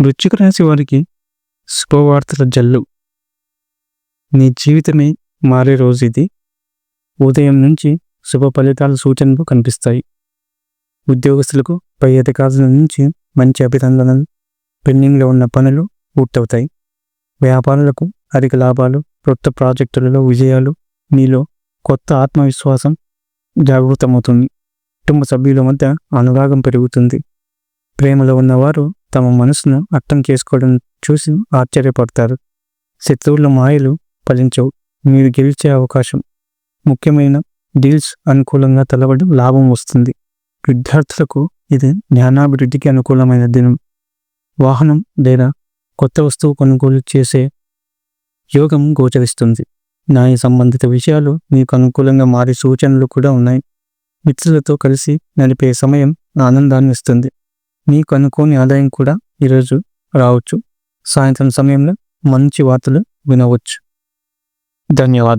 వృచ్చిక రాశి వారికి శుభవార్తల జల్లు. నీ జీవితమే మారే రోజు ఇది. ఉదయం నుంచి శుభ ఫలితాల సూచనలు కనిపిస్తాయి. ఉద్యోగస్తులకు పై అధికారుల నుంచి మంచి అభినందనలు. పెండింగ్లో ఉన్న పనులు పూర్తవుతాయి. వ్యాపారులకు అధిక లాభాలు కొత్త ప్రాజెక్టులలో విజయాలు నీలో కొత్త ఆత్మవిశ్వాసం జాగృతమవుతుంది. కుటుంబ సభ్యుల మధ్య అనురాగం పెరుగుతుంది. ప్రేమలో ఉన్నవారు తమ మనసును అర్థం చేసుకోవడం చూసి ఆశ్చర్యపడతారు. శత్రువుల మాయలు ఫలించవు. మీరు గెలిచే అవకాశం. ముఖ్యమైన డీల్స్ అనుకూలంగా తలవడం లాభం వస్తుంది. విద్యార్థులకు ఇది జ్ఞానాభివృద్ధికి అనుకూలమైన దినం. వాహనం లేదా కొత్త వస్తువు కొనుగోలు చేసే యోగం గోచరిస్తుంది. న్యాయ సంబంధిత విషయాలు మీకు అనుకూలంగా మారే సూచనలు కూడా ఉన్నాయి. మిత్రులతో కలిసి నడిపే సమయం ఆనందాన్ని ఇస్తుంది. మీకు అనుకోని ఆదాయం కూడా ఈరోజు రావచ్చు. సాయంత్రం సమయంలో మంచి వార్తలు వినవచ్చు. ధన్యవాదాలు.